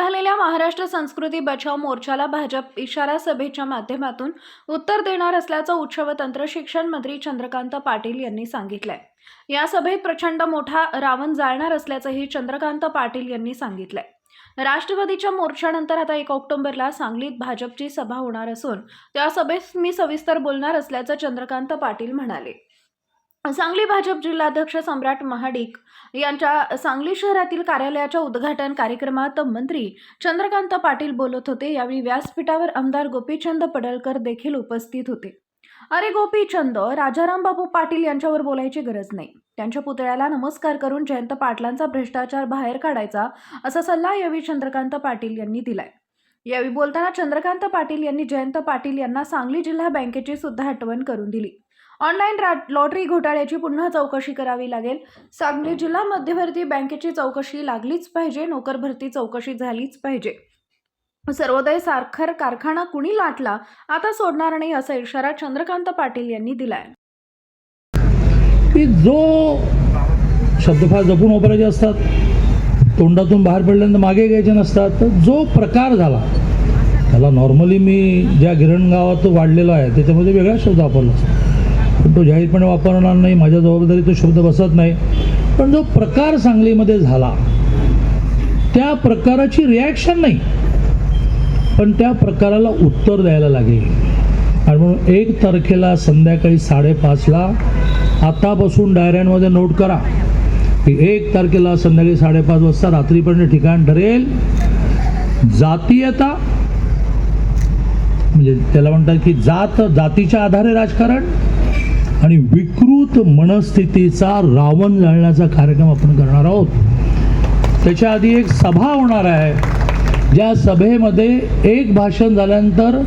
निघालेल्या महाराष्ट्र संस्कृती बचाव मोर्चाला भाजप इशारा सभेच्या माध्यमातून उत्तर देणार असल्याचं उच्च व तंत्रशिक्षण मंत्री चंद्रकांत पाटील यांनी सांगितलंय. या सभेत प्रचंड मोठा रावण जाळणार असल्याचंही चंद्रकांत पाटील यांनी सांगितलंय. राष्ट्रवादीच्या मोर्चानंतर आता एक ऑक्टोबरला सांगलीत भाजपची सभा होणार असून त्या सभेत मी सविस्तर बोलणार असल्याचं चंद्रकांत पाटील म्हणाले. सांगली भाजप जिल्हाध्यक्ष सम्राट महाडिक यांच्या सांगली शहरातील कार्यालयाच्या उद्घाटन कार्यक्रमात मंत्री चंद्रकांत पाटील बोलत होते. यावेळी व्यासपीठावर आमदार गोपीचंद पडळकर देखील उपस्थित होते. अरे गोपीचंद राजाराम बापू पाटील यांच्यावर बोलायची गरज नाही. त्यांच्या पुतळ्याला नमस्कार करून जयंत पाटलांचा भ्रष्टाचार बाहेर काढायचा असा सल्ला यावेळी चंद्रकांत पाटील यांनी दिलाय. यावेळी बोलताना चंद्रकांत पाटील यांनी जयंत पाटील यांना सांगली जिल्हा बँकेची सुद्धा आठवण करून दिली. ऑनलाईन रा- लॉटरी घोटाळ्याची पुन्हा चौकशी करावी लागेल. सांगली जिल्हा मध्यवर्ती बँकेची चौकशी लागलीच पाहिजे नोकर भरती चौकशी झालीच पाहिजे. सर्वोदय साखर कारखाना कुणी लाटला आता सोडणार नाही असा इशारा चंद्रकांत पाटील यांनी दिलाय. की जो शब्दफार जपून वापरायचे असतात तोंडातून बाहेर पडल्यानंतर मागे घ्यायचे नसतात तर जो प्रकार झाला त्याला नॉर्मली मी ज्या गिरण गावात वाढलेलो आहे त्याच्यामध्ये वेगळा शब्द वापरला. असतो पण तो जाहीरपणे वापरणार नाही माझ्या जबाबदारी तो शब्द बसत नाही. पण जो प्रकार सांगलीमध्ये झाला त्या प्रकाराची रिॲक्शन नाही. पण त्या प्रकाराला उत्तर द्यायला लागेल. आणि म्हणून एक तारखेला संध्याकाळी साडेपाचला आतापासून डायऱ्यांमध्ये नोट करा. की एक तारखेला संध्याकाळी साडेपाच वाजता रात्रीपर्यंत ठिकाण ठरेल. जातीयता म्हणजे त्याला म्हणतात की जात जातीच्या आधारे राजकारण आणि विकृत मनस्थितीचा रावण जाळण्याचा कार्यक्रम आपण करणार आहोत. त्याच्या आधी एक सभा होणार आहे. ज्या सभेमध्ये एक भाषण झाल्यानंतर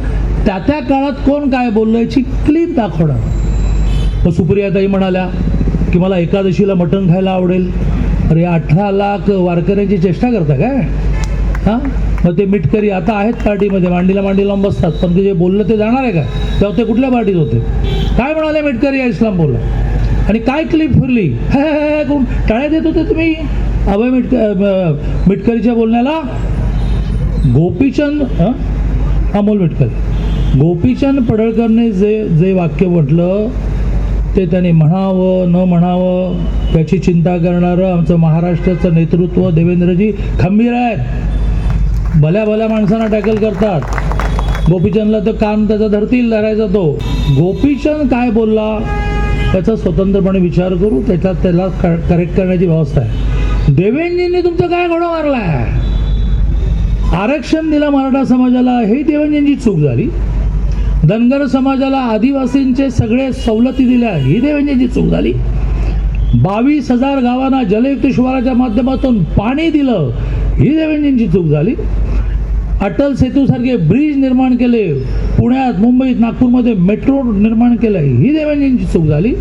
त्या त्या काळात कोण काय बोललं याची क्लिप दाखवणार. मग सुप्रियाताई म्हणाल्या की मला एकादशीला मटण खायला आवडेल. अरे अठरा लाख वारकऱ्यांची चेष्टा करता काय? हां? मग ते मिटकरी आता आहेत पार्टीमध्ये. मांडीला मांडी लावून बसतात. पण ते जे बोललं ते जाणार आहे का? तेव्हा ते कुठल्या पार्टीत होते? काय म्हणाले मिटकरी या इस्लाम आणि काय क्लिप फिरली? हे, कोण? टाळ्या देत होते तुम्ही? अभय मिटक मिटकरीच्या बोलण्याला? गोपीचंद हं? अमोल मिटकरी. गोपीचंद पडळकरने जे जे वाक्य म्हटलं ते त्याने म्हणावं न म्हणावं त्याची चिंता करणारं आमचं महाराष्ट्राचं नेतृत्व देवेंद्रजी खंबीर आहेत. भल्या भल्या माणसांना टॅकल करतात. गोपीचंदला तर कान त्याचा धरतील धरायचा तो. गोपीचंद काय बोलला? त्याचा स्वतंत्रपणे विचार करू त्याच्यात त्याला करेक्ट करण्याची व्यवस्था आहे. देवेंजींनी तुमचं काय घोडा मारलाय? आरक्षण दिलं मराठा समाजाला हे देवेंजींची चूक झाली. धनगर समाजाला आदिवासींचे सगळे सवलती दिल्या ही देवेंजींची चूक झाली. बावीस हजार गावांना जलयुक्त शिवाराच्या माध्यमातून पाणी दिलं. ही देवेंजींची चूक झाली. अटल सेतूसारखे ब्रिज निर्माण केले. पुण्यात मुंबईत नागपूरमध्ये मेट्रो निर्माण केलं. ही देवेंजींची चूक झाली.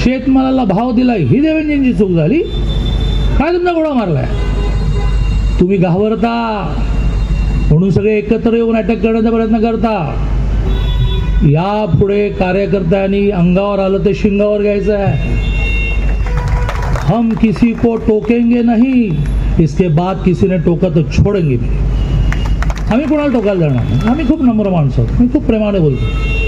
शेतमालाला भाव दिला ही देवेंजींची चूक झाली. काय तुमचा गोळा मारलाय? तुम्ही घाबरता. म्हणून सगळे एकत्र येऊन अटॅक करण्याचा प्रयत्न करता. यापुढे कार्यकर्त्यांनी अंगावर आलं ते शिंगावर घ्यायचं आहे. हम किसी को टोकेंगे नहीं इसके बाद किसी ने टोका तो छोडेंगे भी। आम्ही कोणाला टोकायला जाणार आम्ही खूप नम्र माणसं आहोत मी खूप प्रेमाने बोलतो